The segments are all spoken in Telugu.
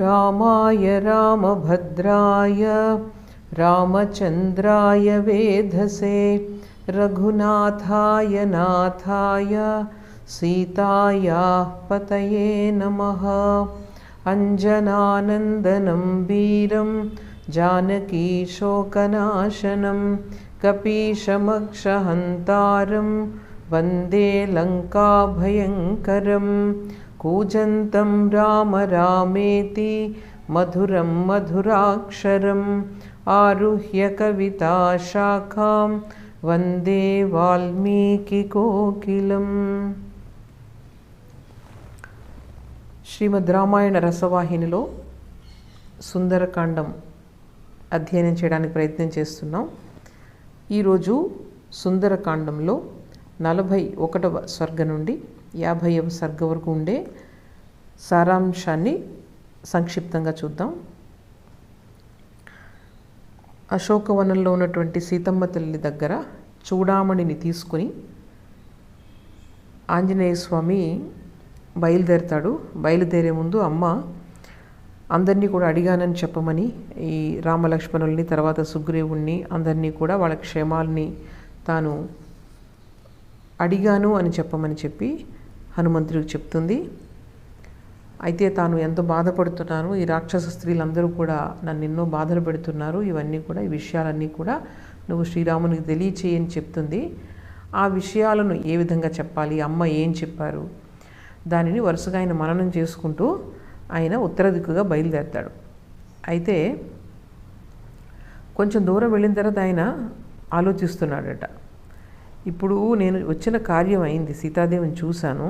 रामाय रामभद्राय रामचन्द्राय वेधसे रघुनाथाय नाथाय सीतायाः पतये नमः। अञ्जनानन्दनं वीरं जानकीशोकनाशनं कपीशमक्षहन्तारं वन्दे लङ्काभयङ्करं कूजन्तं राम रामेति मधुरं मधुराक्षरम् आरुह्य कविताशाखां वन्दे वाल्मीकिकोकिलम् శ్రీమద్ రామాయణ రసవాహినిలో సుందరకాండం అధ్యయనం చేయడానికి ప్రయత్నం చేస్తున్నాం ఈరోజు సుందరకాండంలో నలభై ఒకటవ సర్గ నుండి యాభైవ సర్గ వరకు ఉండే సారాంశాన్ని సంక్షిప్తంగా చూద్దాం. అశోకవనంలో ఉన్నటువంటి సీతమ్మ తల్లి దగ్గర చూడామణిని తీసుకుని ఆంజనేయ స్వామి బయలుదేరతాడు. బయలుదేరే ముందు అమ్మ అందరినీ కూడా అడిగానని చెప్పమని ఈ రామలక్ష్మణుల్ని తర్వాత సుగ్రీవుణ్ణి అందరినీ కూడా వాళ్ళ క్షేమాల్ని తాను అడిగాను అని చెప్పమని చెప్పి హనుమంతుడికి చెప్తుంది. అయితే తాను ఎంతో బాధపడుతున్నాను. ఈ రాక్షస స్త్రీలందరూ కూడా నన్ను ఎన్నో బాధలు పెడుతున్నారు. ఇవన్నీ కూడా ఈ విషయాలన్నీ కూడా నువ్వు శ్రీరామునికి తెలియచేయని చెప్తుంది. ఆ విషయాలను ఏ విధంగా చెప్పాలి? అమ్మ ఏం చెప్పారు? దానిని వరుసగా ఆయన మననం చేసుకుంటూ ఆయన ఉత్తర దిక్కుగా బయలుదేరతాడు. అయితే కొంచెం దూరం వెళ్ళిన తర్వాత ఆయన ఆలోచిస్తున్నాడట. ఇప్పుడు నేను వచ్చిన కార్యం అయింది సీతాదేవిని చూశాను.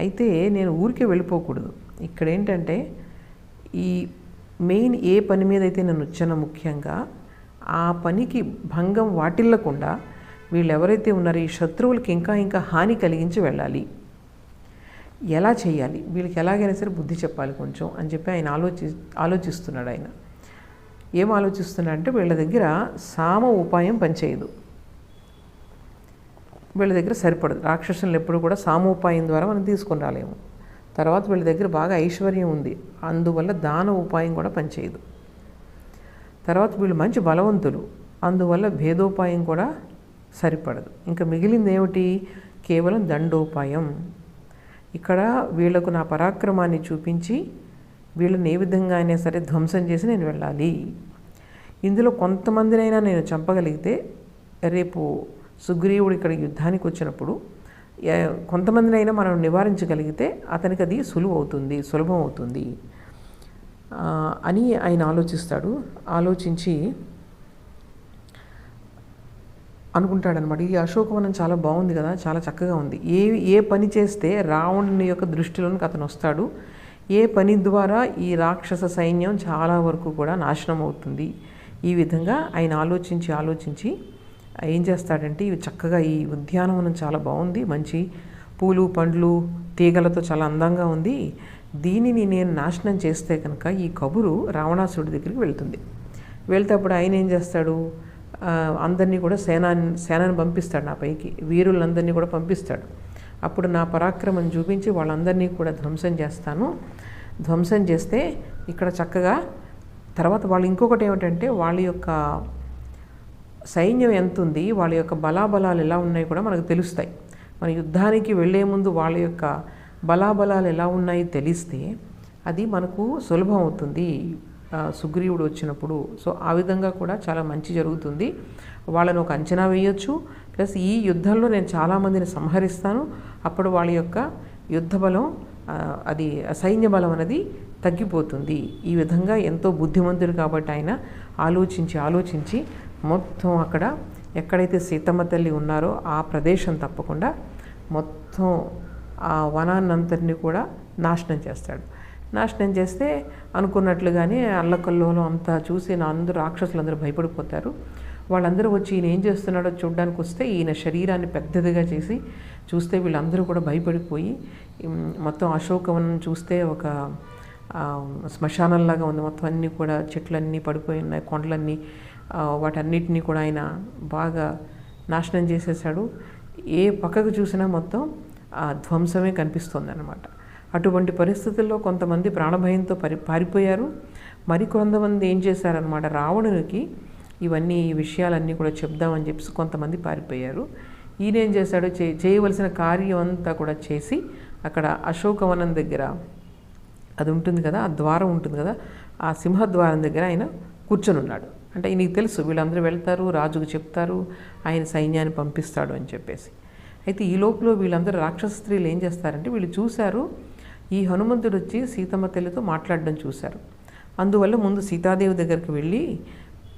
అయితే నేను ఊరికే వెళ్ళిపోకూడదు. ఇక్కడ ఏంటంటే ఈ మెయిన్ ఏ పని మీద అయితే నేను వచ్చానో ముఖ్యంగా ఆ పనికి భంగం వాటిల్లకుండా వీళ్ళు ఎవరైతే ఉన్నారో ఈ శత్రువులకి ఇంకా ఇంకా హాని కలిగించి వెళ్ళాలి. ఎలా చేయాలి? వీళ్ళకి ఎలాగైనా సరే బుద్ధి చెప్పాలి కొంచెం అని చెప్పి ఆయన ఆలోచి ఆలోచిస్తున్నాడు ఆయన. ఏం ఆలోచిస్తున్నాడంటే వీళ్ళ దగ్గర సామ ఉపాయం పనిచేయదు. వీళ్ళ దగ్గర సరిపడదు. రాక్షసులను ఎప్పుడు కూడా సామోపాయం ద్వారా మనం తీసుకుని రాలేము. తర్వాత వీళ్ళ దగ్గర బాగా ఐశ్వర్యం ఉంది. అందువల్ల దాన ఉపాయం కూడా పనిచేయదు. తర్వాత వీళ్ళు మంచి బలవంతులు. అందువల్ల భేదోపాయం కూడా సరిపడదు. ఇంకా మిగిలింది ఏమిటి? కేవలం దండోపాయం. ఇక్కడ వీళ్ళకు నా పరాక్రమాన్ని చూపించి వీళ్ళని ఏ విధంగా అయినా సరే ధ్వంసం చేసి నేను వెళ్ళాలి. ఇందులో కొంతమందినైనా నేను చంపగలిగితే రేపు సుగ్రీవుడు ఇక్కడ యుద్ధానికి వచ్చినప్పుడు కొంతమందినైనా మనం నివారించగలిగితే అతనికి అది సులువు అవుతుంది సులభం అవుతుంది అని ఆయన ఆలోచిస్తాడు. ఆలోచించి అనుకుంటాడనమాట ఈ అశోకవనం చాలా బాగుంది కదా చాలా చక్కగా ఉంది. ఏ ఏ పని చేస్తే రావణుని యొక్క దృష్టిలోనికి అతను వస్తాడు? ఏ పని ద్వారా ఈ రాక్షస సైన్యం చాలా వరకు కూడా నాశనం అవుతుంది ఈ విధంగా ఆయన ఆలోచించి ఆలోచించి ఏం చేస్తాడంటే ఇవి చక్కగా ఈ ఉద్యానవనం చాలా బాగుంది. మంచి పూలు పండ్లు తీగలతో చాలా అందంగా ఉంది. దీనిని నేను నాశనం చేస్తే కనుక ఈ కబురు రావణాసుడి దగ్గరికి వెళ్తుంది. వెళ్తే అప్పుడు ఆయన ఏం చేస్తాడు? అందరినీ కూడా సేనా సేనని పంపిస్తాడు నా పైకి. వీరులందరినీ కూడా పంపిస్తాడు. అప్పుడు నా పరాక్రమం చూపించి వాళ్ళందరినీ కూడా ధ్వంసం చేస్తాను. ధ్వంసం చేస్తే ఇక్కడ చక్కగా తర్వాత వాళ్ళు ఇంకొకటి ఏమిటంటే వాళ్ళ యొక్క సైన్యం ఎంత ఉంది వాళ్ళ యొక్క బలాబలాలు ఎలా ఉన్నాయి కూడా మనకు తెలుస్తాయి. మన యుద్ధానికి వెళ్ళే ముందు వాళ్ళ యొక్క బలాబలాలు ఎలా ఉన్నాయి తెలిస్తే అది మనకు సులభం అవుతుంది. సుగ్రీవుడు వచ్చినప్పుడు. సో ఆ విధంగా కూడా చాలా మంచి జరుగుతుంది. వాళ్ళను ఒక అంచనా వేయొచ్చు. ప్లస్ ఈ యుద్ధంలో నేను చాలామందిని సంహరిస్తాను. అప్పుడు వాళ్ళ యొక్క యుద్ధ బలం అది సైన్య బలం అనేది తగ్గిపోతుంది. ఈ విధంగా ఎంతో బుద్ధిమంతుడు కాబట్టి ఆయన ఆలోచించి ఆలోచించి మొత్తం అక్కడ ఎక్కడైతే సీతమ్మ తల్లి ఉన్నారో ఆ ప్రదేశం తప్పకుండా మొత్తం ఆ వనాన్నంతటిని కూడా నాశనం చేస్తాడు. నాశనం చేస్తే అనుకున్నట్లుగానే అల్లకల్లోలం అంతా చూసి నా అందరూ రాక్షసులందరూ భయపడిపోతారు. వాళ్ళందరూ వచ్చి ఈయన ఏం చేస్తున్నాడో చూడడానికి వస్తే ఈయన శరీరాన్ని పెద్దదిగా చేసి చూస్తే వీళ్ళందరూ కూడా భయపడిపోయి మొత్తం అశోకవనం చూస్తే ఒక శ్మశానంలాగా ఉంది. మొత్తం అన్నీ కూడా చెట్లన్నీ పడిపోయి ఉన్నాయి కొండలన్నీ వాటన్నిటినీ కూడా ఆయన బాగా నాశనం చేసేసాడు ఏ పక్కకు చూసినా మొత్తం ఆ ధ్వంసమే కనిపిస్తుంది అనమాట అటువంటి పరిస్థితుల్లో కొంతమంది ప్రాణభయంతో పరి పారిపోయారు. మరికొంతమంది ఏం చేశారనమాట రావణునికి ఇవన్నీ ఈ విషయాలన్నీ కూడా చెప్దామని చెప్పి కొంతమంది పారిపోయారు. ఈయన ఏం చేశాడు? చే చేయవలసిన కార్యం అంతా కూడా చేసి అక్కడ అశోకవనం దగ్గర అది ఉంటుంది కదా? ఆ ద్వారం ఉంటుంది కదా? ఆ సింహద్వారం దగ్గర ఆయన కూర్చొని ఉన్నాడు అంటే ఈయనకి తెలుసు వీళ్ళందరూ వెళ్తారు రాజుకు చెప్తారు ఆయన సైన్యాన్ని పంపిస్తాడు అని చెప్పేసి. అయితే ఈ లోపల వీళ్ళందరూ రాక్షస స్త్రీలు ఏం చేస్తారంటే వీళ్ళు చూశారు ఈ హనుమంతుడు వచ్చి సీతమ్మ తల్లితో మాట్లాడడం చూశారు. అందువల్ల ముందు సీతాదేవి దగ్గరికి వెళ్ళి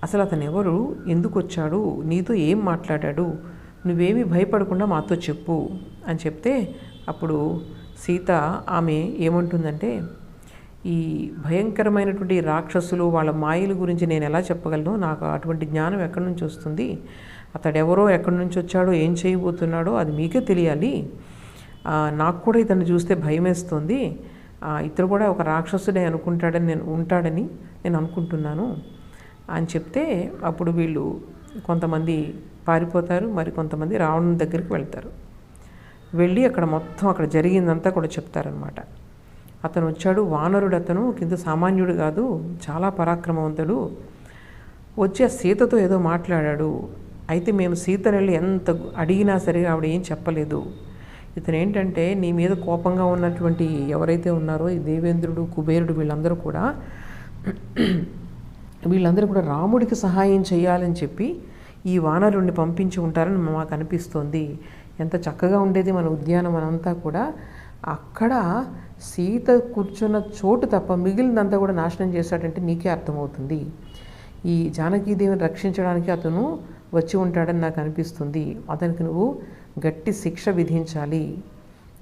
అసలు అతను ఎవరు? ఎందుకు వచ్చాడు? నీతో ఏం మాట్లాడాడు? నువ్వేమీ భయపడకుండా మాతో చెప్పు అని చెప్తే అప్పుడు సీత ఆమె ఏమంటుందంటే ఈ భయంకరమైనటువంటి రాక్షసులు వాళ్ళ మాయల గురించి నేను ఎలా చెప్పగలను? నాకు అటువంటి జ్ఞానం ఎక్కడి నుంచి వస్తుంది? అతడెవరో ఎక్కడి నుంచి వచ్చాడో ఏం చేయబోతున్నాడో అది మీకే తెలియాలి. నాకు కూడా ఇతను చూస్తే భయమేస్తుంది. ఆ, ఇతడు కూడా ఒక రాక్షసుడే అనుకుంటాడని నేను ఉంటాడని నేను అనుకుంటున్నాను అని చెప్తే అప్పుడు వీళ్ళు కొంతమంది పారిపోతారు మరి కొంతమంది రావణుని దగ్గరికి వెళ్తారు. వెళ్ళి అక్కడ మొత్తం అక్కడ జరిగిందంతా కూడా చెప్తారనమాట అతను వచ్చాడు. వానరుడు అతను కింద సామాన్యుడు కాదు చాలా పరాక్రమవంతుడు. వచ్చి ఆ సీతతో ఏదో మాట్లాడాడు. అయితే మేము సీతను వెళ్ళి ఎంత అడిగినా సరే ఆవిడ ఏం చెప్పలేదు. ఇతను ఏంటంటే నీ మీద కోపంగా ఉన్నటువంటి ఎవరైతే ఉన్నారో ఈ దేవేంద్రుడు కుబేరుడు వీళ్ళందరూ కూడా వీళ్ళందరూ కూడా రాముడికి సహాయం చేయాలని చెప్పి ఈ వానరుణ్ణి పంపించి ఉంటారని మాకు అనిపిస్తోంది. ఎంత చక్కగా ఉండేది మన ఉద్యానవనం అంతా కూడా. అక్కడ సీత కూర్చున్న చోటు తప్ప మిగిలినంతా కూడా నాశనం చేశాడంటే నీకే అర్థమవుతుంది. ఈ జానకీదేవిని రక్షించడానికి అతను వచ్చి ఉంటాడని నాకు అనిపిస్తుంది. అతనికి నువ్వు గట్టి శిక్ష విధించాలి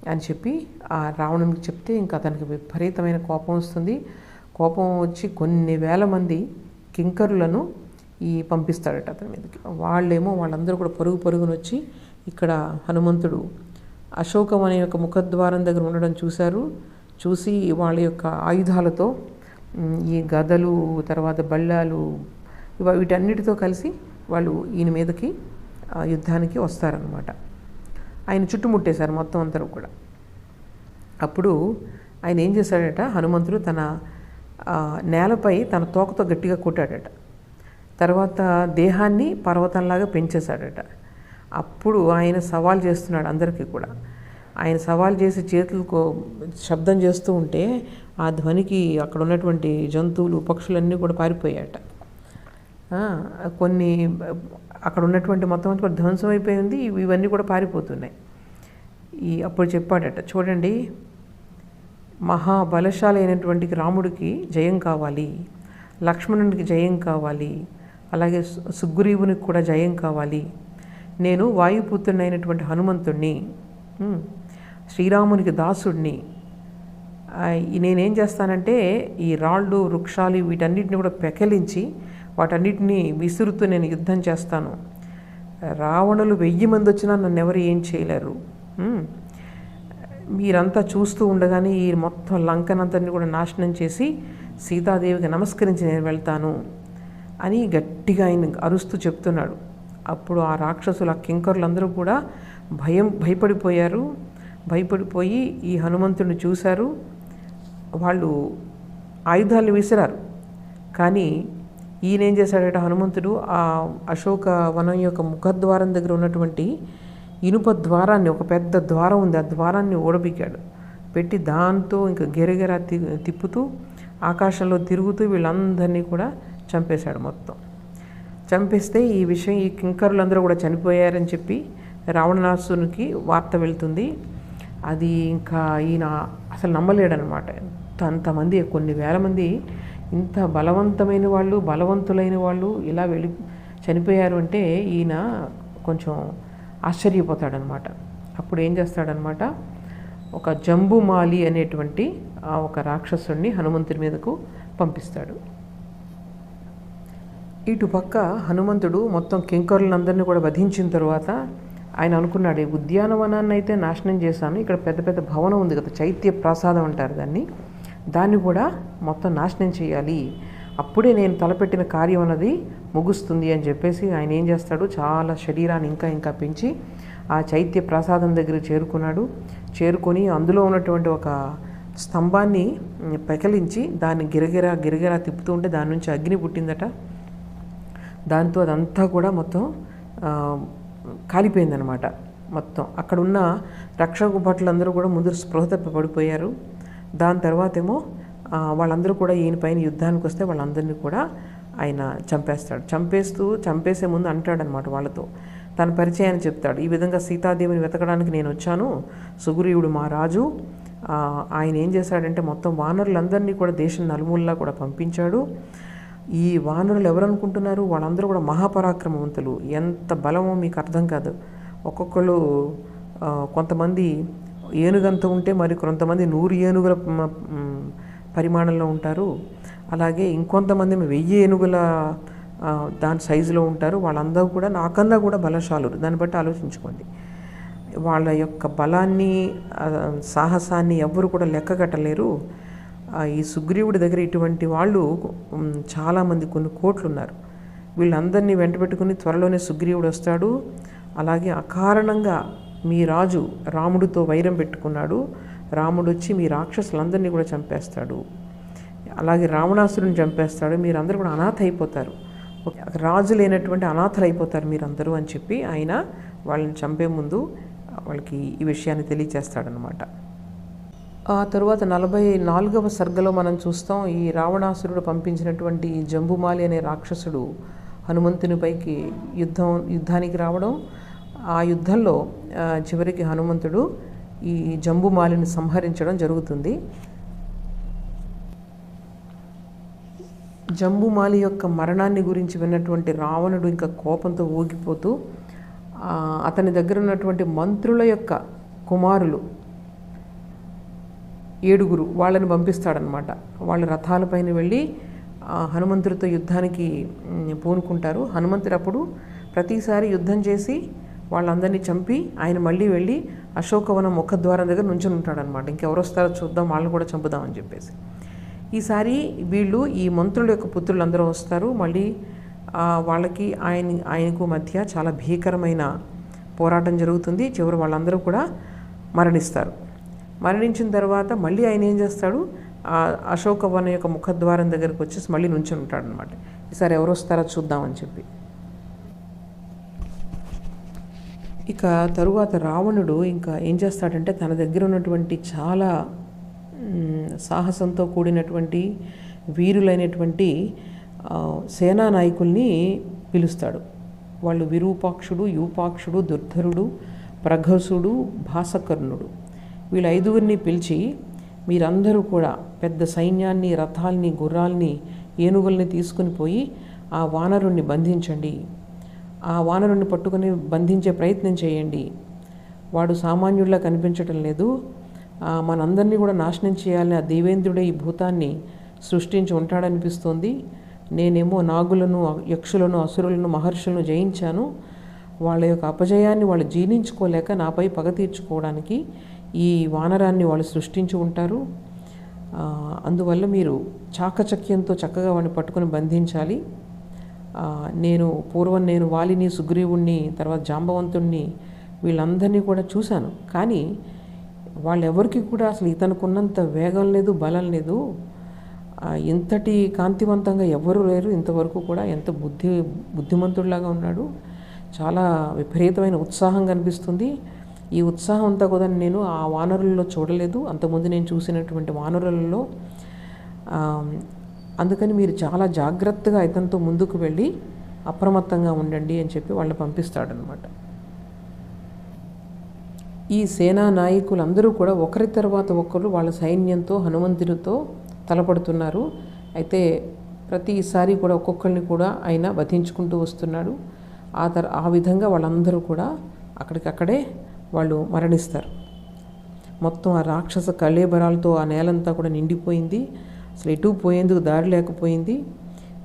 అని చెప్పి ఆ రావణునికి చెప్తే ఇంకా అతనికి విపరీతమైన కోపం వస్తుంది. కోపం వచ్చి కొన్ని వేల మంది కింకరులను ఈ పంపిస్తాడట అతని మీదకి. వాళ్ళేమో వాళ్ళందరూ కూడా పరుగు పరుగునొచ్చి ఇక్కడ హనుమంతుడు అశోకం అనే యొక్క ముఖద్వారం దగ్గర ఉండడం చూశారు. చూసి వాళ్ళ యొక్క ఆయుధాలతో ఈ గదలు తర్వాత బళ్ళాలు ఇవ వీటన్నిటితో కలిసి వాళ్ళు ఈయన మీదకి యుద్ధానికి వస్తారనమాట ఆయన చుట్టుముట్టేశారు మొత్తం అందరూ కూడా. అప్పుడు ఆయన ఏం చేశాడట? హనుమంతుడు తన నేలపై తన తోకతో గట్టిగా కొట్టాడట. తర్వాత దేహాన్ని పర్వతంలాగా పెంచేశాడట. అప్పుడు ఆయన సవాల్ చేస్తున్నాడు అందరికీ కూడా. ఆయన సవాల్ చేసి చేతులకు శబ్దం చేస్తూ ఉంటే ఆ ధ్వనికి అక్కడ ఉన్నటువంటి జంతువులు పక్షులన్నీ కూడా పారిపోయాట కొన్ని అక్కడ ఉన్నటువంటి మొత్తం అంతా కూడా ధ్వంసం అయిపోయింది. ఇవన్నీ కూడా పారిపోతున్నాయి. ఈ అప్పుడు చెప్పాడట చూడండి మహాబలశాలి అయినటువంటి రాముడికి జయం కావాలి లక్ష్మణునికి జయం కావాలి అలాగే సు- సుగ్రీవునికి కూడా జయం కావాలి నేను వాయుపుత్రునైనటువంటి హనుమంతుణ్ణి శ్రీరామునికి దాసుడిని నేనేం చేస్తానంటే ఈ రాళ్ళు వృక్షాలు వీటన్నిటిని కూడా పెకలించి వాటన్నిటిని విసురుతూ నేను యుద్ధం చేస్తాను. రావణులు వెయ్యి మంది వచ్చినా నన్ను ఎవరు ఏం చేయలేరు. మీరంతా చూస్తూ ఉండగానే ఈ మొత్తం లంకనంతని కూడా నాశనం చేసి సీతాదేవికి నమస్కరించి నేను వెళ్తాను అని గట్టిగా ఆయన అరుస్తూ చెప్తున్నాడు. అప్పుడు ఆ రాక్షసులు ఆ కింకరులందరూ కూడా భయం భయపడిపోయారు. భయపడిపోయి ఈ హనుమంతుడిని చూశారు. వాళ్ళు ఆయుధాలను విసిరారు. కానీ ఈయన ఏం చేశాడట హనుమంతుడు? ఆ అశోక వనం యొక్క ముఖద్వారం దగ్గర ఉన్నటువంటి ఇనుప ద్వారాన్ని ఒక పెద్ద ద్వారం ఉంది. ఆ ద్వారాన్ని ఓడబిక్కాడు పెట్టి దాంతో ఇంకా గిరగిర తి తిప్పుతూ ఆకాశంలో తిరుగుతూ వీళ్ళందరినీ కూడా చంపేశాడు మొత్తం. చంపేస్తే ఈ విషయం ఈ కింకరులందరూ కూడా చనిపోయారని చెప్పి రావణాసునికి వార్త వెళ్తుంది. అది ఇంకా ఈయన అసలు నమ్మలేడనమాట అంతమంది కొన్ని వేల మంది ఇంత బలవంతమైన వాళ్ళు బలవంతులైన వాళ్ళు ఇలా వెళ్ళి చనిపోయారు అంటే ఈయన కొంచెం ఆశ్చర్యపోతాడనమాట అప్పుడు ఏం చేస్తాడనమాట ఒక జంబుమాలి అనేటువంటి ఒక రాక్షసుడిని హనుమంతుడి మీదకు పంపిస్తాడు. ఇటు పక్క హనుమంతుడు మొత్తం కింకరులందరినీ కూడా వధించిన తర్వాత ఆయన అనుకున్నాడు ఈ ఉద్యానవనాన్ని అయితే నాశనం చేశాను ఇక్కడ పెద్ద పెద్ద భవనం ఉంది కదా చైత్య ప్రసాదం అంటారు దాన్ని దాన్ని కూడా మొత్తం నాశనం చేయాలి. అప్పుడే నేను తలపెట్టిన కార్యం అన్నది ముగుస్తుంది అని చెప్పేసి ఆయన ఏం చేస్తాడు చాలా శరీరాన్ని ఇంకా ఇంకా పెంచి ఆ చైత్య ప్రసాదం దగ్గర చేరుకున్నాడు. చేరుకొని అందులో ఉన్నటువంటి ఒక స్తంభాన్ని పెకలించి దాన్ని గిరగిరా గిరగిరా తిప్పుతూ ఉంటే దాని నుంచి అగ్ని పుట్టిందట. దాంతో అదంతా కూడా మొత్తం కాలిపోయిందనమాట మొత్తం అక్కడ ఉన్న రక్షక భటులందరూ కూడా ముందు స్పృహ తప్పి పడిపోయారు. దాని తర్వాత ఏమో వాళ్ళందరూ కూడా ఈయన పైన యుద్ధానికి వస్తే వాళ్ళందరినీ కూడా ఆయన చంపేస్తాడు. చంపేస్తూ చంపేసే ముందు అంటాడనమాట వాళ్ళతో. తన పరిచయాన్ని చెప్తాడు. ఈ విధంగా సీతాదేవిని వెతకడానికి నేను వచ్చాను. సుగ్రీవుడు మా రాజు. ఆయన ఏం చేశాడంటే మొత్తం వానరులందరినీ కూడా దేశం నలుమూలలా కూడా పంపించాడు. ఈ వానరులు ఎవరనుకుంటున్నారు? వాళ్ళందరూ కూడా మహాపరాక్రమవంతులు. ఎంత బలమో మీకు అర్థం కాదు. ఒక్కొక్కళ్ళు కొంతమంది ఏనుగంత ఉంటే మరి కొంతమంది నూరు ఏనుగుల పరిమాణంలో ఉంటారు. అలాగే ఇంకొంతమంది వెయ్యి ఏనుగుల దాని సైజులో ఉంటారు. వాళ్ళందరూ కూడా నాకన్నా కూడా బలశాలురు దాన్ని బట్టి ఆలోచించుకోండి. వాళ్ళ యొక్క బలాన్ని సాహసాన్ని ఎవ్వరు కూడా లెక్క కట్టలేరు ఈ సుగ్రీవుడి దగ్గర ఇటువంటి వాళ్ళు చాలామంది కొన్ని కోట్లు ఉన్నారు వీళ్ళందరినీ వెంటబెట్టుకుని త్వరలోనే సుగ్రీవుడు వస్తాడు. అలాగే అకారణంగా మీ రాజు రాముడితో వైరం పెట్టుకున్నాడు. రాముడు వచ్చి మీ రాక్షసులందరినీ కూడా చంపేస్తాడు. అలాగే రావణాసురుని చంపేస్తాడు. మీరందరూ కూడా అనాథ అయిపోతారు. ఓకే, రాజు లేనటువంటి అనాథలు అయిపోతారు మీరందరూ అని చెప్పి ఆయన వాళ్ళని చంపే ముందు వాళ్ళకి ఈ విషయాన్ని తెలియచేస్తాడనమాట ఆ తరువాత నలభై నాలుగవ సర్గలో మనం చూస్తాం ఈ రావణాసురుడు పంపించినటువంటి జంబుమాలి అనే రాక్షసుడు హనుమంతునిపైకి యుద్ధం యుద్ధానికి రావడం ఆ యుద్ధంలో చివరికి హనుమంతుడు ఈ జంబుమాలిని సంహరించడం జరుగుతుంది. జంబుమాలి యొక్క మరణాన్ని గురించి విన్నటువంటి రావణుడు ఇంకా కోపంతో ఊగిపోతూ అతని దగ్గర ఉన్నటువంటి మంత్రుల యొక్క కుమారులు ఏడుగురు వాళ్ళని పంపిస్తాడనమాట వాళ్ళు రథాలపైన వెళ్ళి హనుమంతుడితో యుద్ధానికి పూనుకుంటారు. హనుమంతుడు అప్పుడు ప్రతిసారి యుద్ధం చేసి వాళ్ళందరినీ చంపి ఆయన మళ్ళీ వెళ్ళి అశోకవనం ముఖద్వారం దగ్గర నుంచొని ఉంటాడనమాట ఇంకెవరు వస్తారో చూద్దాం వాళ్ళని కూడా చంపుదామని చెప్పేసి. ఈసారి వీళ్ళు ఈ మంత్రుల యొక్క పుత్రులు అందరూ వస్తారు. మళ్ళీ వాళ్ళకి ఆయన ఆయనకు మధ్య చాలా భీకరమైన పోరాటం జరుగుతుంది. చివరి వాళ్ళందరూ కూడా మరణిస్తారు. మరణించిన తర్వాత మళ్ళీ ఆయన ఏం చేస్తాడు? ఆ అశోకవనం యొక్క ముఖద్వారం దగ్గరకు వచ్చేసి మళ్ళీ నుంచొని ఉంటాడు అనమాట ఈసారి ఎవరు వస్తారో చూద్దామని చెప్పి. ఇక తరువాత రావణుడు ఇంకా ఏం చేస్తాడంటే తన దగ్గర ఉన్నటువంటి చాలా సాహసంతో కూడినటువంటి వీరులైనటువంటి సేనా నాయకుల్ని పిలుస్తాడు. వాళ్ళు విరూపాక్షుడు యూపాక్షుడు దుర్ధరుడు ప్రఘసుడు భాసకర్ణుడు. వీళ్ళ ఐదుగురిని పిలిచి మీరందరూ కూడా పెద్ద సైన్యాన్ని రథాల్ని గుర్రాల్ని ఏనుగుల్ని తీసుకుని పోయి ఆ వానరుణ్ణి బంధించండి. ఆ వానరుణ్ణి పట్టుకొని బంధించే ప్రయత్నం చేయండి. వాడు సామాన్యుడిలా కనిపించటం లేదు. మనందరినీ కూడా నాశనం చేయాలని ఆ దేవేంద్రుడే ఈ భూతాన్ని సృష్టించి ఉంటాడనిపిస్తోంది. నేనేమో నాగులను యక్షులను అసురులను మహర్షులను జయించాను. వాళ్ళ యొక్క అపజయాన్ని వాళ్ళు జీర్ణించుకోలేక నాపై పగ తీర్చుకోవడానికి ఈ వానరాన్ని వాళ్ళు సృష్టించి ఉంటారు. అందువల్ల మీరు చాకచక్యంతో చక్కగా వాడిని పట్టుకొని బంధించాలి. నేను పూర్వం నేను వాలిని సుగ్రీవుణ్ణి తర్వాత జాంబవంతుణ్ణి వీళ్ళందరినీ కూడా చూశాను. కానీ వాళ్ళెవరికి కూడా అసలు ఇతనుకున్నంత వేగం లేదు బలం లేదు. ఇంతటి కాంతివంతంగా ఎవరు లేరు. ఇంతవరకు కూడా ఎంత బుద్ధి బుద్ధిమంతుడిలాగా ఉన్నాడు. చాలా విపరీతమైన ఉత్సాహం కనిపిస్తుంది ఈ ఉత్సాహం అంతా కూడా నేను ఆ వానరుల్లో చూడలేదు. అంతకుముందు నేను చూసినటువంటి వానరులలో అందుకని మీరు చాలా జాగ్రత్తగా ఇతనితో ముందుకు వెళ్ళి అప్రమత్తంగా ఉండండి అని చెప్పి వాళ్ళని పంపిస్తాడనమాట ఈ సేనా నాయకులందరూ కూడా ఒకరి తర్వాత ఒకరు వాళ్ళ సైన్యంతో హనుమంతునితో తలపడుతున్నారు. అయితే ప్రతిసారి కూడా ఒక్కొక్కరిని కూడా ఆయన వధించుకుంటూ వస్తున్నాడు. ఆ తర ఆ విధంగా వాళ్ళందరూ కూడా అక్కడికక్కడే వాళ్ళు మరణిస్తారు. మొత్తం ఆ రాక్షస కళేబరాలతో ఆ నేలంతా కూడా నిండిపోయింది. అసలు ఎటు పోయేందుకు దారి లేకపోయింది.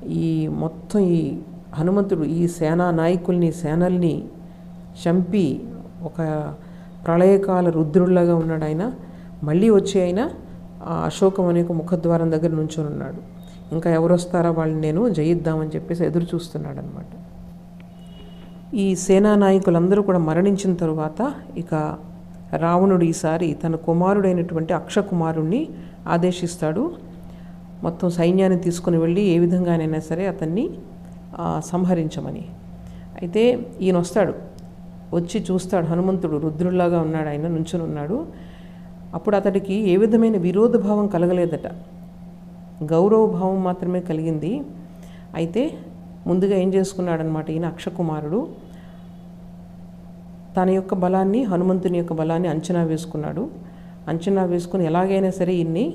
ఈ మొత్తం ఈ హనుమంతుడు ఈ సేనా నాయకుల్ని సేనల్ని చంపి ఒక ప్రళయకాల రుద్రుడిలాగా ఉన్నాడు ఆయన. మళ్ళీ వచ్చి ఆయన ఆ అశోకం అనే ఒక ముఖద్వారం దగ్గర నుంచొని ఉన్నాడు. ఇంకా ఎవరు వస్తారా వాళ్ళని నేను? జయిద్దామని చెప్పేసి ఎదురు చూస్తున్నాడు అనమాట ఈ సేనా నాయకులందరూ కూడా మరణించిన తరువాత ఇక రావణుడు ఈసారి తన కుమారుడైనటువంటి అక్షకుమారుణ్ణి ఆదేశిస్తాడు. మొత్తం సైన్యాన్ని తీసుకుని వెళ్ళి ఏ విధంగానైనా సరే అతన్ని సంహరించమని. అయితే ఈయన వస్తాడు. వచ్చి చూస్తాడు హనుమంతుడు రుద్రుల్లాగా ఉన్నాడు ఆయన నుంచుని ఉన్నాడు. అప్పుడు అతడికి ఏ విధమైన విరోధ భావం కలగలేదట. గౌరవ భావం మాత్రమే కలిగింది. అయితే ముందుగా ఏం చేసుకున్నాడనమాట ఈయన అక్షకుమారుడు. తన యొక్క బలాన్ని హనుమంతుని యొక్క బలాన్ని అంచనా వేసుకున్నాడు. అంచనా వేసుకుని ఎలాగైనా సరే ఈయన్ని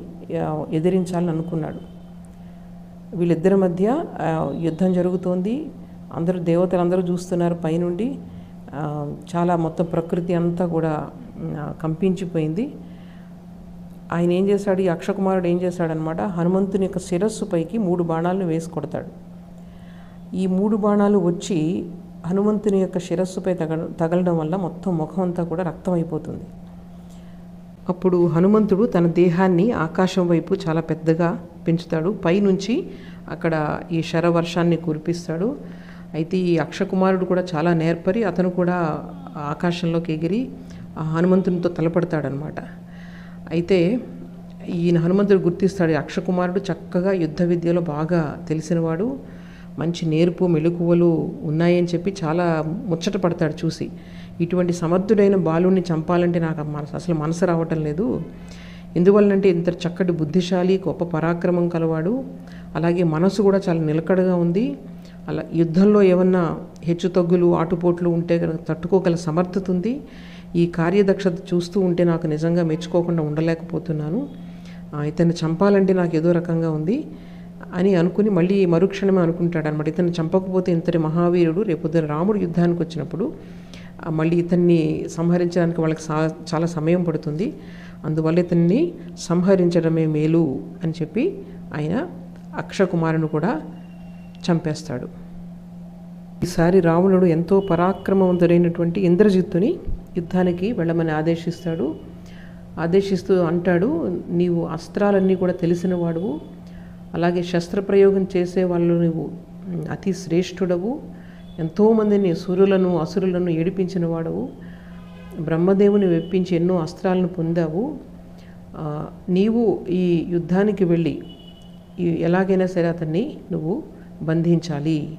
ఎదిరించాలని అనుకున్నాడు. వీళ్ళిద్దరి మధ్య యుద్ధం జరుగుతోంది. అందరూ దేవతలందరూ చూస్తున్నారు పైనుండి. చాలా మొత్తం ప్రకృతి అంతా కూడా కంపించిపోయింది. ఆయన ఏం చేశాడు? ఈ అక్షకుమారుడు ఏం చేశాడనమాట హనుమంతుని యొక్క శిరస్సు పైకి మూడు బాణాలను వేసి కొడతాడు. ఈ మూడు బాణాలు వచ్చి హనుమంతుని యొక్క శిరస్సుపై తగ తగలడం వల్ల మొత్తం ముఖం అంతా కూడా రక్తం అయిపోతుంది అప్పుడు హనుమంతుడు తన దేహాన్ని ఆకాశం వైపు చాలా పెద్దగా పెంచుతాడు. పైనుంచి అక్కడ ఈ శరవర్షాన్ని కురిపిస్తాడు. అయితే ఈ అక్షకుమారుడు కూడా చాలా నేర్పరి. అతను కూడా ఆకాశంలోకి ఎగిరి ఆ హనుమంతునితో తలపడతాడనమాట. అయితే ఈయన హనుమంతుడు గుర్తిస్తాడు. ఈ అక్షకుమారుడు చక్కగా యుద్ధ విద్యలో బాగా తెలిసినవాడు. మంచి నేర్పు మెలకువలు ఉన్నాయని చెప్పి చాలా ముచ్చట పడతాడు చూసి. ఇటువంటి సమర్థుడైన బాలుని చంపాలంటే నాకు మనసు అసలు మనసు రావటం లేదు. ఎందువల్లంటే ఇంత చక్కటి బుద్ధిశాలి గొప్ప పరాక్రమం కలవాడు. అలాగే మనసు కూడా చాలా నిలకడగా ఉంది. అలా యుద్ధంలో ఏమన్నా హెచ్చుతగ్గులు ఆటుపోట్లు ఉంటే కనుక తట్టుకోగల సమర్థత ఉంది. ఈ కార్యదక్షత చూస్తూ ఉంటే నాకు నిజంగా మెచ్చుకోకుండా ఉండలేకపోతున్నాను. ఇతన్ని చంపాలంటే నాకు ఏదో రకంగా ఉంది. అని అనుకుని మళ్ళీ మరుక్షణమే అనుకుంటాడు అనమాట ఇతను చంపకపోతే ఇంతటి మహావీరుడు రేపొద్దున రాముడు యుద్ధానికి వచ్చినప్పుడు మళ్ళీ ఇతన్ని సంహరించడానికి వాళ్ళకి సా చాలా సమయం పడుతుంది. అందువల్ల ఇతన్ని సంహరించడమే మేలు అని చెప్పి ఆయన అక్షకుమారుని కూడా చంపేస్తాడు. ఈసారి రావణుడు ఎంతో పరాక్రమవంతుడైనటువంటి ఇంద్రజిత్తుని యుద్ధానికి వెళ్ళమని ఆదేశిస్తాడు. ఆదేశిస్తూ అంటాడు నీవు అస్త్రాలన్నీ కూడా తెలిసిన వాడువు అలాగే శస్త్రప్రయోగం చేసే వాళ్ళు నువ్వు అతి శ్రేష్ఠుడవు. ఎంతోమందిని సురులను అసురులను ఏడిపించిన వాడవు. బ్రహ్మదేవుని వెప్పించి ఎన్నో అస్త్రాలను పొందావు. నీవు ఈ యుద్ధానికి వెళ్ళి ఎలాగైనా సరే అతన్ని నువ్వు బంధించాలి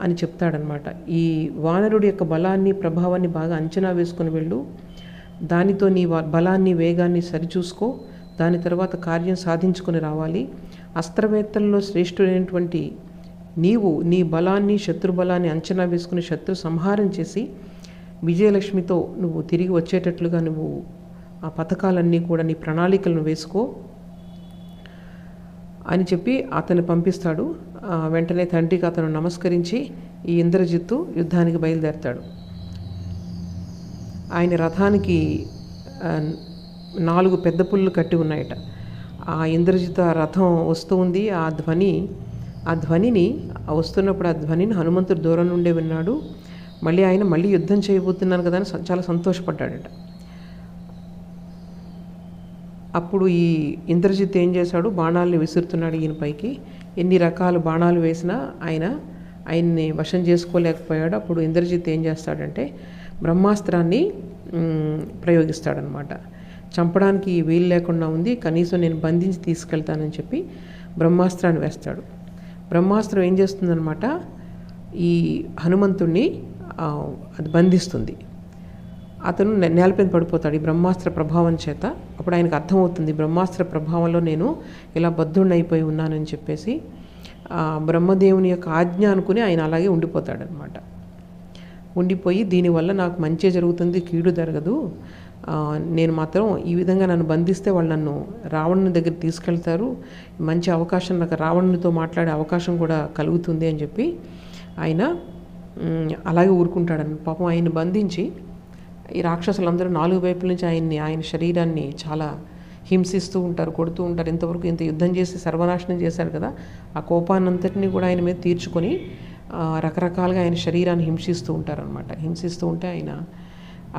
అని చెప్తాడనమాట ఈ వానరుడి యొక్క బలాన్ని ప్రభావాన్ని బాగా అంచనా వేసుకొని వెళ్ళు. దానితో నీ వా- బలాన్ని వేగాన్ని సరిచూసుకో. దాని తర్వాత కార్యం సాధించుకొని రావాలి. అస్త్రవేత్తల్లో శ్రేష్ఠుడైనటువంటి నీవు నీ బలాన్ని శత్రుబలాన్ని అంచనా వేసుకుని శత్రు సంహారం చేసి విజయలక్ష్మితో నువ్వు తిరిగి వచ్చేటట్లుగా నువ్వు ఆ పథకాలన్నీ కూడా నీ ప్రణాళికలను వేసుకో అని చెప్పి అతను పంపిస్తాడు. వెంటనే తండ్రికి అతను నమస్కరించి ఈ ఇంద్రజిత్తు యుద్ధానికి బయలుదేరతాడు. ఆయన రథానికి నాలుగు పెద్ద పుల్లు కట్టి ఉన్నాయట. ఆ ఇంద్రజిత్ ఆ రథం వస్తూ ఉంది. ఆ ధ్వని ఆ ధ్వనిని వస్తున్నప్పుడు ఆ ధ్వనిని హనుమంతుడు దూరం నుండే విన్నాడు. మళ్ళీ ఆయన మళ్ళీ యుద్ధం చేయబోతున్నాను కదా అని చాలా సంతోషపడ్డాడట. అప్పుడు ఈ ఇంద్రజిత్ ఏం చేశాడు? బాణాలని విసురుతున్నాడు ఈయన పైకి. ఎన్ని రకాల బాణాలు వేసినా ఆయన ఆయన్ని వశం చేసుకోలేకపోయాడు. అప్పుడు ఇంద్రజిత్ ఏం చేస్తాడంటే బ్రహ్మాస్త్రాన్ని ప్రయోగిస్తాడనమాట. చంపడానికి వీలు లేకుండా ఉంది. కనీసం నేను బంధించి తీసుకెళ్తానని చెప్పి బ్రహ్మాస్త్రాన్ని వేస్తాడు. బ్రహ్మాస్త్రం ఏం చేస్తుందనమాట ఈ హనుమంతుణ్ణి అది బంధిస్తుంది. అతను నేలపైన పడిపోతాడు ఈ బ్రహ్మాస్త్ర ప్రభావం చేత. అప్పుడు ఆయనకు అర్థమవుతుంది బ్రహ్మాస్త్ర ప్రభావంలో నేను ఇలా బద్ధుడిని అయిపోయి ఉన్నానని చెప్పేసి. బ్రహ్మదేవుని యొక్క ఆజ్ఞ అనుకుని ఆయన అలాగే ఉండిపోతాడనమాట ఉండిపోయి దీనివల్ల నాకు మంచి జరుగుతుంది కీడు జరగదు. నేను మాత్రం ఈ విధంగా నన్ను బంధిస్తే వాళ్ళు నన్ను రావణుని దగ్గర తీసుకెళ్తారు. మంచి అవకాశం నాకు రావణునితో మాట్లాడే అవకాశం కూడా కలుగుతుంది అని చెప్పి ఆయన అలాగే ఊరుకుంటాడని పాపం ఆయన్ని బంధించి ఈ రాక్షసులందరూ నాలుగు వైపుల నుంచి ఆయన్ని ఆయన శరీరాన్ని చాలా హింసిస్తూ ఉంటారు కొడుతూ ఉంటారు. ఇంతవరకు ఇంత యుద్ధం చేసి సర్వనాశనం చేశారు కదా ఆ కోపాన్నంతటినీ కూడా ఆయన మీద తీర్చుకొని రకరకాలుగా ఆయన శరీరాన్ని హింసిస్తూ ఉంటారనమాట హింసిస్తూ ఉంటే ఆయన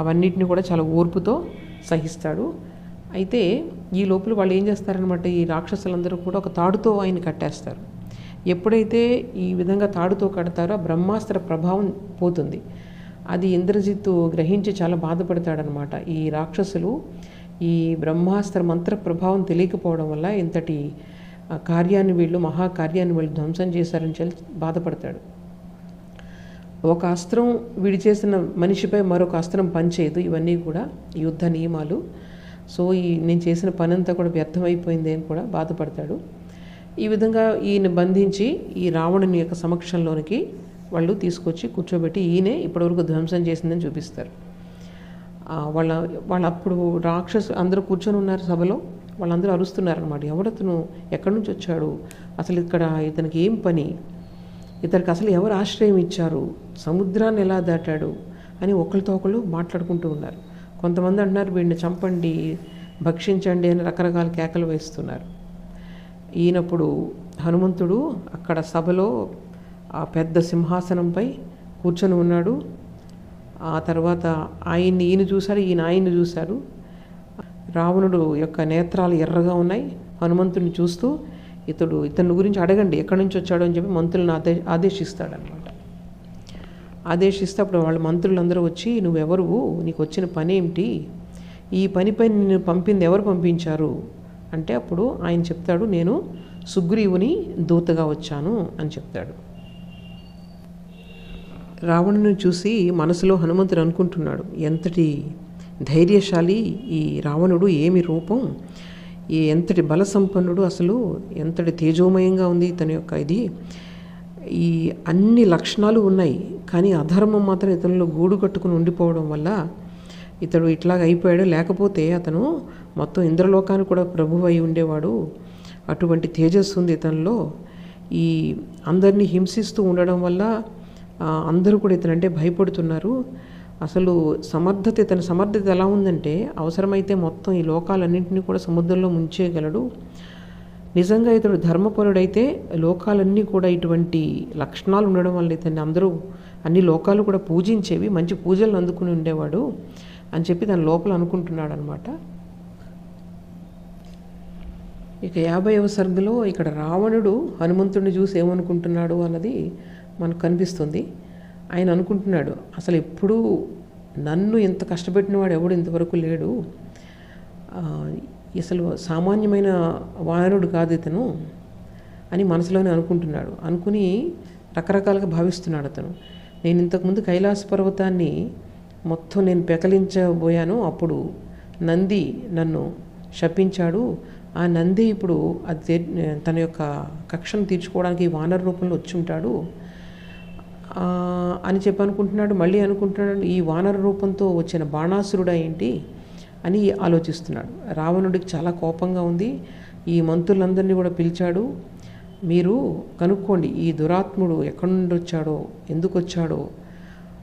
అవన్నిటిని కూడా చాలా ఓర్పుతో సహిస్తాడు. అయితే ఈ లోపల వాళ్ళు ఏం చేస్తారనమాట ఈ రాక్షసులందరూ కూడా ఒక తాడుతో ఆయన కట్టేస్తారు. ఎప్పుడైతే ఈ విధంగా తాడుతో కడతారో ఆ బ్రహ్మాస్త్ర ప్రభావం పోతుంది. అది ఇంద్రజిత్తు గ్రహించి చాలా బాధపడతాడనమాట ఈ రాక్షసులు ఈ బ్రహ్మాస్త్ర మంత్ర ప్రభావం తెలియకపోవడం వల్ల ఇంతటి కార్యాన్ని వీళ్ళు మహాకార్యాన్ని వీళ్ళు ధ్వంసం చేశారని చెప్పి బాధపడతాడు. ఒక అస్త్రం విడిచేసిన మనిషిపై మరొక అస్త్రం పనిచేయదు. ఇవన్నీ కూడా యుద్ధ నియమాలు. సో ఈ నేను చేసిన పనంతా కూడా వ్యర్థమైపోయింది అని కూడా బాధపడతాడు. ఈ విధంగా ఈయన బంధించి ఈ రావణుని యొక్క సమక్షంలోనికి వాళ్ళు తీసుకొచ్చి కూర్చోబెట్టి ఈయనే ఇప్పటివరకు ధ్వంసం చేసిందని చూపిస్తారు. వాళ్ళ వాళ్ళు అప్పుడు రాక్షసు అందరూ కూర్చొని ఉన్నారు సభలో. వాళ్ళందరూ అరుస్తున్నారనమాట ఎవడతను ఎక్కడి నుంచి వచ్చాడు? అసలు ఇక్కడ ఇతనికి ఏం పని? ఇతనికి అసలు ఎవరు ఆశ్రయం ఇచ్చారు? సముద్రాన్ని ఎలా దాటాడు? అని ఒకరితో ఒకళ్ళు మాట్లాడుకుంటూ ఉన్నారు. కొంతమంది అంటున్నారు వీడిని చంపండి భక్షించండి అని రకరకాల కేకలు వేస్తున్నారు. ఈయనప్పుడు హనుమంతుడు అక్కడ సభలో ఆ పెద్ద సింహాసనంపై కూర్చొని ఉన్నాడు. ఆ తర్వాత ఆయన్ని ఈయన చూశారు ఈయన ఆయన్ని చూశారు రావణుడు యొక్క నేత్రాలు ఎర్రగా ఉన్నాయి. హనుమంతుడిని చూస్తూ ఇతడు ఇతని గురించి అడగండి ఎక్కడి నుంచి వచ్చాడు అని చెప్పి మంత్రులను ఆదే ఆదేశిస్తాడనమాట ఆదేశిస్తే అప్పుడు వాళ్ళ మంత్రులందరూ వచ్చి నువ్వెవరు? నీకు వచ్చిన పని ఏమిటి ఈ పనిపై నిన్ను పంపింది ఎవరు పంపించారు? అంటే అప్పుడు ఆయన చెప్తాడు నేను సుగ్రీవుని దూతగా వచ్చాను అని చెప్తాడు. రావణుని చూసి మనసులో హనుమంతుడు అనుకుంటున్నాడు ఎంతటి ధైర్యశాలి ఈ రావణుడు ఏమి రూపం? ఈ ఎంతటి బల సంపన్నుడు అసలు ఎంతటి తేజోమయంగా ఉంది తన యొక్క ఇది. ఈ అన్ని లక్షణాలు ఉన్నాయి కానీ అధర్మం మాత్రం ఇతనిలో గూడు కట్టుకుని ఉండిపోవడం వల్ల ఇతడు ఇట్లాగ అయిపోయాడు. లేకపోతే అతను మొత్తం ఇంద్రలోకానికి కూడా ప్రభువు అయి ఉండేవాడు. అటువంటి తేజస్సు ఉంది ఇతనిలో. ఈ అందరినీ హింసిస్తూ ఉండడం వల్ల అందరూ కూడా ఇతనంటే భయపడుతున్నారు. అసలు సమర్థత ఇతని సమర్థత ఎలా ఉందంటే అవసరమైతే మొత్తం ఈ లోకాలన్నింటినీ కూడా సముద్రంలో ముంచేయగలడు. నిజంగా ఇతడు ధర్మపరుడైతే లోకాలన్నీ కూడా ఇటువంటి లక్షణాలు ఉండడం వల్ల ఇతన్ని అందరూ అన్ని లోకాలు కూడా పూజించేవి మంచి పూజలను అందుకుని ఉండేవాడు అని చెప్పి తన లోపల అనుకుంటున్నాడు అనమాట ఇక యాభైవ సర్గలో ఇక్కడ రావణుడు హనుమంతుడిని చూసి ఏమనుకుంటున్నాడు అన్నది మనకు కనిపిస్తుంది. ఆయన అనుకుంటున్నాడు అసలు ఎప్పుడూ నన్ను ఇంత కష్టపెట్టిన వాడు ఎవడు ఇంతవరకు లేడు. అసలు సామాన్యమైన వానరుడు కాదు ఇతను అని మనసులోనే అనుకుంటున్నాడు. అనుకుని రకరకాలుగా భావిస్తున్నాడు అతను. నేను ఇంతకుముందు కైలాస పర్వతాన్ని మొత్తం నేను పెకలించబోయాను. అప్పుడు నంది నన్ను శపించాడు. ఆ నంది ఇప్పుడు అది తన యొక్క కక్షను తీర్చుకోవడానికి వానర రూపంలో వచ్చి ఉంటాడు. అని చెప్పి అనుకుంటున్నాడు మళ్ళీ అనుకుంటున్నాడు ఈ వానర రూపంతో వచ్చిన బాణాసురుడా ఏంటి అని ఆలోచిస్తున్నాడు. రావణుడికి చాలా కోపంగా ఉంది ఈ మంత్రులందరినీ కూడా పిలిచాడు మీరు కనుక్కోండి ఈ దురాత్ముడు ఎక్కడి నుండి వచ్చాడో ఎందుకు వచ్చాడో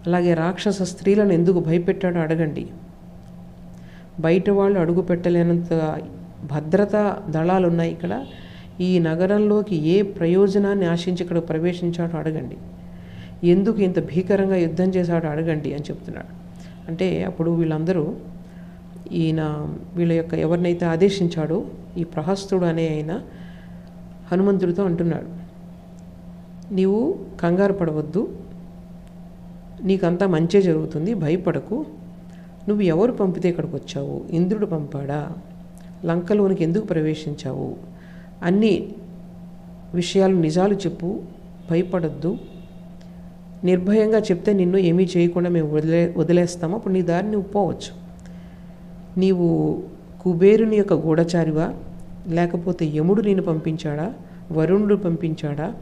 అలాగే రాక్షస స్త్రీలను ఎందుకు భయపెట్టాడో అడగండి. బయట వాళ్ళు అడుగు పెట్టలేనంత భద్రతా దళాలు ఉన్నాయి ఇక్కడ ఈ నగరంలోకి ఏ ప్రయోజనాన్ని ఆశించి ఇక్కడ ప్రవేశించాడో అడగండి. ఎందుకు ఇంత భీకరంగా యుద్ధం చేశాడో అడగండి అని చెప్తున్నాడు. అంటే అప్పుడు వీళ్ళందరూ ఈయన వీళ్ళ యొక్క ఎవరినైతే ఆదేశించాడో ఈ ప్రహస్తుడు అనే ఆయన హనుమంతుడితో అంటున్నాడు. నీవు కంగారు పడవద్దు. నీకంతా మంచే జరుగుతుంది. భయపడకు. నువ్వు ఎవరు పంపితే ఇక్కడికి వచ్చావు? ఇంద్రుడు పంపాడా? లంకలోనికి ఎందుకు ప్రవేశించావు? అన్ని విషయాలు నిజాలు చెప్పు. భయపడద్దు. నిర్భయంగా చెప్తే నిన్ను ఏమీ చేయకుండా మేము వదిలే వదిలేస్తాము. అప్పుడు నీ దారి నువ్వు పోవచ్చు. నీవు కుబేరుని యొక్క గూఢచారివా? లేకపోతే యముడు నిన్ను పంపించాడా? వరుణుడు పంపించాడా?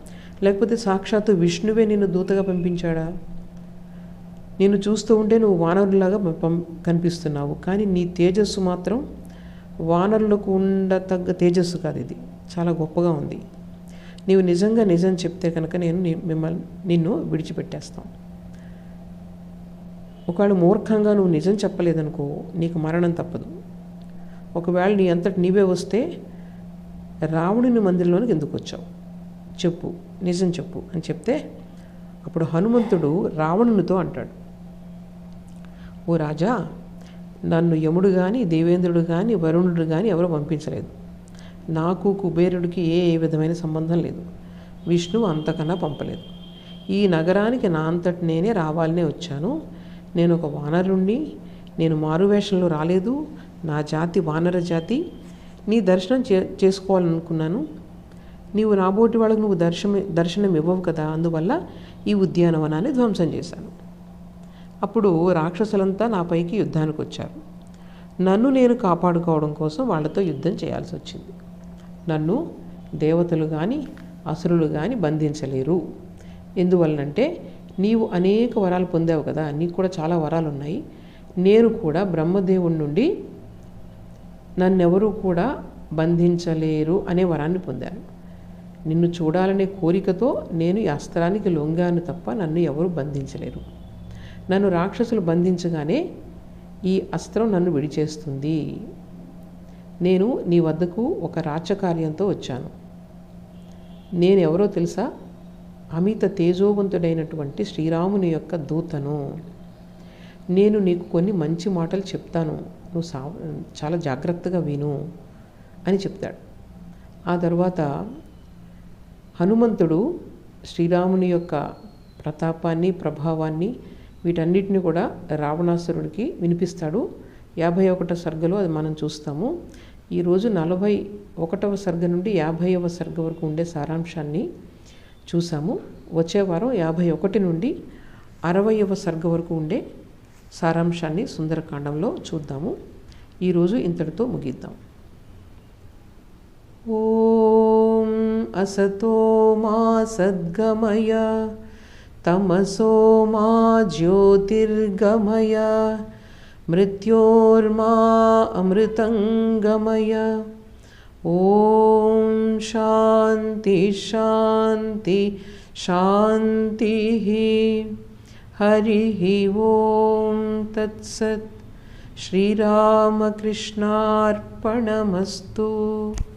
లేకపోతే సాక్షాత్తు విష్ణువే నిన్ను దూతగా పంపించాడా? నేను చూస్తూ ఉంటే నువ్వు వానరులాగా కనిపిస్తున్నావు. కానీ నీ తేజస్సు మాత్రం వానరులకు ఉండతగ్గ తేజస్సు కాదు ఇది. చాలా గొప్పగా ఉంది. నీవు నిజంగా నిజం చెప్తే కనుక నేను మిమ్మల్ని నిన్ను విడిచిపెట్టేస్తాం ఒకవేళ మూర్ఖంగా నువ్వు నిజం చెప్పలేదనుకో నీకు మరణం తప్పదు. ఒకవేళ నీ అంతటి నీవే వస్తే రావణుని మందిరంలోనికి ఎందుకు వచ్చావు? చెప్పు నిజం చెప్పు అని చెప్తే అప్పుడు హనుమంతుడు రావణునితో అంటాడు. ఓ రాజా నన్ను యముడు కానీ దేవేంద్రుడు కానీ వరుణుడు కానీ ఎవరు పంపించలేదు. నాకు కుబేరుడికి ఏ ఏ విధమైన సంబంధం లేదు. విష్ణువు అంతకన్నా పంపలేదు. ఈ నగరానికి నా అంతటి నేనే రావాలనే వచ్చాను. నేను ఒక వానరుణ్ణి నేను మారువేషంలో రాలేదు. నా జాతి వానర జాతి. నీ దర్శనం చే చేసుకోవాలనుకున్నాను. నీవు రాబోటి వాళ్ళకు నువ్వు దర్శనం దర్శనం ఇవ్వవు కదా. అందువల్ల ఈ ఉద్యానవనాన్ని ధ్వంసం చేశాను. అప్పుడు రాక్షసులంతా నాపైకి యుద్ధానికి వచ్చారు నన్ను నేను కాపాడుకోవడం కోసం వాళ్ళతో యుద్ధం చేయాల్సి వచ్చింది నన్ను దేవతలు కానీ అసురులు కానీ బంధించలేరు. ఎందువలనంటే నీవు అనేక వరాలు పొందావు కదా నీకు కూడా చాలా వరాలు ఉన్నాయి నేను కూడా బ్రహ్మదేవుడి నుండి నన్నెవరూ కూడా బంధించలేరు అనే వరాన్ని పొందాను. నిన్ను చూడాలనే కోరికతో నేను ఈ అస్త్రానికి లొంగాను తప్ప నన్ను ఎవరు బంధించలేరు. నన్ను రాక్షసులు బంధించగానే ఈ అస్త్రం నన్ను విడిచేస్తుంది. నేను నీ వద్దకు ఒక రాచకార్యంతో వచ్చాను. నేను ఎవరో తెలుసా? అమిత తేజోవంతుడైనటువంటి శ్రీరాముని యొక్క దూతను. నేను నీకు కొన్ని మంచి మాటలు చెప్తాను. నువ్వు సా చాలా జాగ్రత్తగా విను అని చెప్తాడు. ఆ తర్వాత హనుమంతుడు శ్రీరాముని యొక్క ప్రతాపాన్ని ప్రభావాన్ని వీటన్నిటిని కూడా రావణాసురుడికి వినిపిస్తాడు. యాభై ఒకటో సర్గలో అది మనం చూస్తాము. ఈరోజు నలభై ఒకటవ సర్గ నుండి యాభైవ సర్గ వరకు ఉండే సారాంశాన్ని చూసాము. వచ్చే వారం యాభై ఒకటి నుండి అరవయవ సర్గ వరకు ఉండే సారాంశాన్ని సుందరకాండంలో చూద్దాము. ఈరోజు ఇంతటితో ముగిద్దాం. ఓం అసతో మా సద్గమయ తమసో మా జ్యోతిర్గమయ मृत्योर्मा अमृतङ्गमय। ॐ शान्ति शान्ति शान्तिः। हरिः ॐ तत्सत्। श्रीरामकृष्णार्पणमस्तु।